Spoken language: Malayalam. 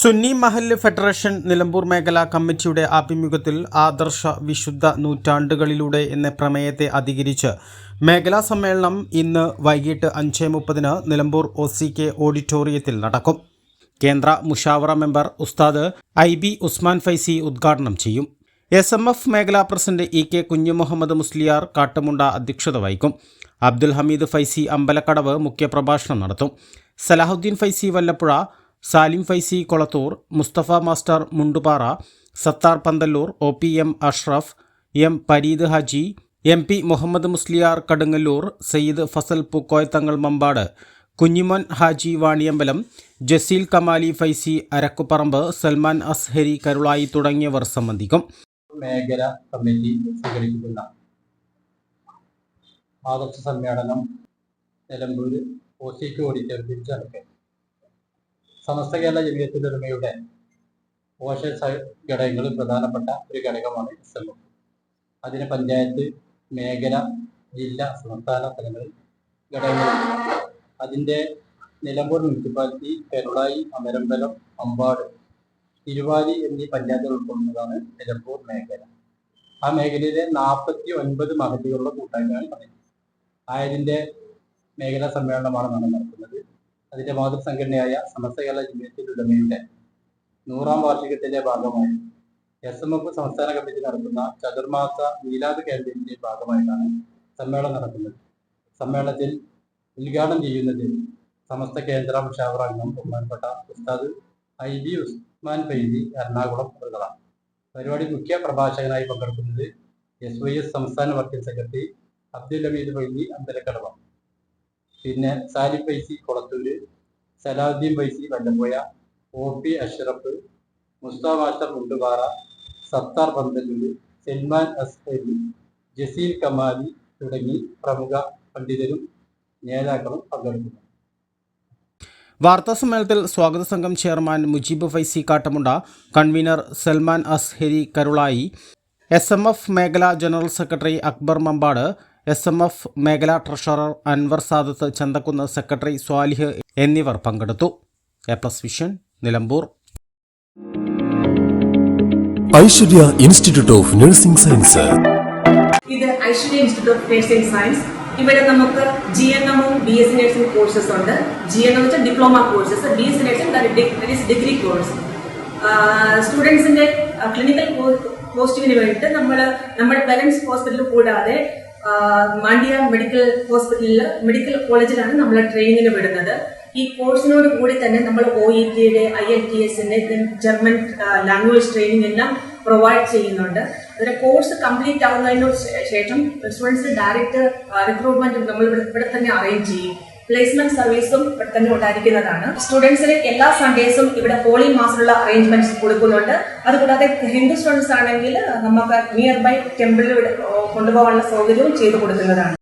സുന്നി മഹല്ല് ഫെഡറേഷൻ നിലമ്പൂർ മേഖലാ കമ്മിറ്റിയുടെ ആഭിമുഖ്യത്തിൽ ആദർശ വിശുദ്ധ നൂറ്റാണ്ടുകളിലൂടെ എന്ന പ്രമേയത്തെ അധികരിച്ച് മേഖലാ സമ്മേളനം ഇന്ന് വൈകിട്ട് അഞ്ച് മുപ്പതിന് നിലമ്പൂർ ഒ സി കെ ഓഡിറ്റോറിയത്തിൽ നടക്കും. കേന്ദ്ര മുഷാവറ മെമ്പർ ഉസ്താദ് ഐ ബി ഉസ്മാൻ ഫൈസി ഉദ്ഘാടനം ചെയ്യും. എസ് എം എഫ് മേഖലാ president E K Kunhu Muhammad Musliyar Kattumunda അധ്യക്ഷത വഹിക്കും. അബ്ദുൽ ഹമീദ് ഫൈസി അമ്പലക്കടവ് മുഖ്യപ്രഭാഷണം നടത്തും. Salahuddin Faizy Vallappuzha Salim Faizy Kolathur Musthafa master Mundupara Sathar Panthalloor O P M Ashraf M Pareed Haji M P Muhammad Musliyar Kadungallur Sayyid Fasal Pookoyathangal Mampad Kunjimon Haji Vaniyambalam Jaseel Kamali Faizy Arakkuparamba Salman Azhari Karulai തുടങ്ങിയവർ സംബന്ധിക്കും. മേഖല കമ്മിറ്റി സംഘടിപ്പിക്കുന്ന ആദർശ സമ്മേളനം നിലമ്പൂർ ഓസിക്ക് ഓഡിറ്റോറിയത്തിൽ നടക്കും സമസ്ത കേരള ജമിയത്തുലമയുടെ പോഷ ഘടകങ്ങളിൽ പ്രധാനപ്പെട്ട ഒരു ഘടകമാണ് എസ് എം അതിന് പഞ്ചായത്ത് മേഖല ജില്ല സംസ്ഥാന തലങ്ങളിൽ ഘടകങ്ങളുണ്ട് അതിന്റെ നിലമ്പൂർ മുനിസിപ്പാലിറ്റി പെരുളായി അമരമ്പലം അമ്പാട് തിരുവാലി എന്നീ പഞ്ചായത്തുകൾ ഉൾക്കൊള്ളുന്നതാണ് നിലമ്പൂർ മേഖല. ആ മേഖലയിലെ നാൽപ്പത്തി ഒൻപത് മഹതികളുടെ കൂട്ടായ്മയാണ് പറയുന്നത് ആയതിന്റെ മേഖലാ സമ്മേളനമാണ് നമ്മൾ അതിന്റെ മാതൃസംഘടനയായ സമസ്ത കേരള ജില്ലത്തിൽ ഉടമയുടെ നൂറാം വാർഷികത്തിന്റെ ഭാഗമായി എസ് എം എഫ് സംസ്ഥാന കമ്മിറ്റി നടത്തുന്ന ചതുർമാസ മീലാദ് ക്യാമ്പയിന്റെ ഭാഗമായിട്ടാണ് സമ്മേളനം നടക്കുന്നത്. സമ്മേളനത്തിൽ ഉദ്ഘാടനം ചെയ്യുന്നത് സമസ്ത കേന്ദ്ര മുഷാവറ ബഹുമാനപ്പെട്ട ഉസ്താദ് ഐ ബി ഉസ്മാൻ ഫൈദി എറണാകുളം അവരുകളാണ് പരിപാടി മുഖ്യ പ്രഭാഷകനായി പങ്കെടുക്കുന്നത് എസ് വൈ എസ് സംസ്ഥാന വർക്കിംഗ് സെക്രട്ടറി അബ്ദുൽ ഹമീദ് ഫൈദി അന്തരക്കടവ പിന്നെ Salim Faizy Kolathur Salahuddin Faizy Vallappoya O P Ashraf Musta master Mundupara Sathar Panthalloor Salman Azhari Jaseel Kamali തുടങ്ങി പ്രമുഖ പണ്ഡിതരും നേതാക്കളും പങ്കെടുക്കുന്നു. വാർത്താ സമ്മേളനത്തിൽ സ്വാഗത സംഘം chairman Mujeeb Faizy Kattamunda convener Salman Azhari Karulai S M F മേഖലാ general secretary Akbar Mampad S M F മേഖലാ ട്രഷറർ അൻവർ സാദത്ത് ചന്തക്കുന്ന് സെക്രട്ടറി സ്വാലിഹ് എന്നിവർ പങ്കെടുത്തു. A plus vision Nilambur. Aishwarya institute of nursing science. ഇത് Aishwarya institute of nursing science. ഇവിടെ നമുക്ക് ജി എൻ എമ്മും B S C nursing courses ഉണ്ട്. ജി എൻ എം വെച്ചാൽ diploma courses. B S C nursing degree course സ്റ്റുഡൻസിന്റെ clinical പോസ്റ്റിങ്ങിന് വേണ്ടിയിട്ട് നമ്മൾ നമ്മുടെ പേരൻസ് ഹോസ്പിറ്റലിൽ കൂടാതെ മാണ്ഡ്യ മെഡിക്കൽ ഹോസ്പിറ്റലിൽ മെഡിക്കൽ കോളേജിലാണ് നമ്മൾ ട്രെയിനിങ്ങിന് വിടുന്നത്. ഈ കോഴ്സിനോട് കൂടി തന്നെ നമ്മൾ ഒ ഇ ടിയുടെ ഐ എൽ ടി എസിന്റെ ജർമ്മൻ ലാംഗ്വേജ് ട്രെയിനിങ് എല്ലാം പ്രൊവൈഡ് ചെയ്യുന്നുണ്ട്. അതിന്റെ കോഴ്സ് കംപ്ലീറ്റ് ആവുന്നതിന് ശേഷം സ്റ്റുഡൻസ് ഡയറക്റ്റ് റിക്രൂട്ട്മെന്റ് നമ്മൾ ഇവിടെ തന്നെ അറേഞ്ച് ചെയ്യും. പ്ലേസ്മെന്റ് സർവീസും ഇവിടെ തന്നെ ഉണ്ടായിരിക്കുന്നതാണ്. സ്റ്റുഡൻസിന് എല്ലാ സൺഡേസും ഇവിടെ ഹോളി മാസമുള്ള അറേഞ്ച്മെന്റ്സ് കൊടുക്കുന്നുണ്ട്. അതുകൂടാതെ ഹിന്ദു സ്റ്റുഡൻസ് ആണെങ്കിൽ നമുക്ക് നിയർ ബൈ ടെമ്പിളിൽ കൊണ്ടുപോകാനുള്ള സൗകര്യവും ചെയ്തു കൊടുക്കുന്നതാണ്.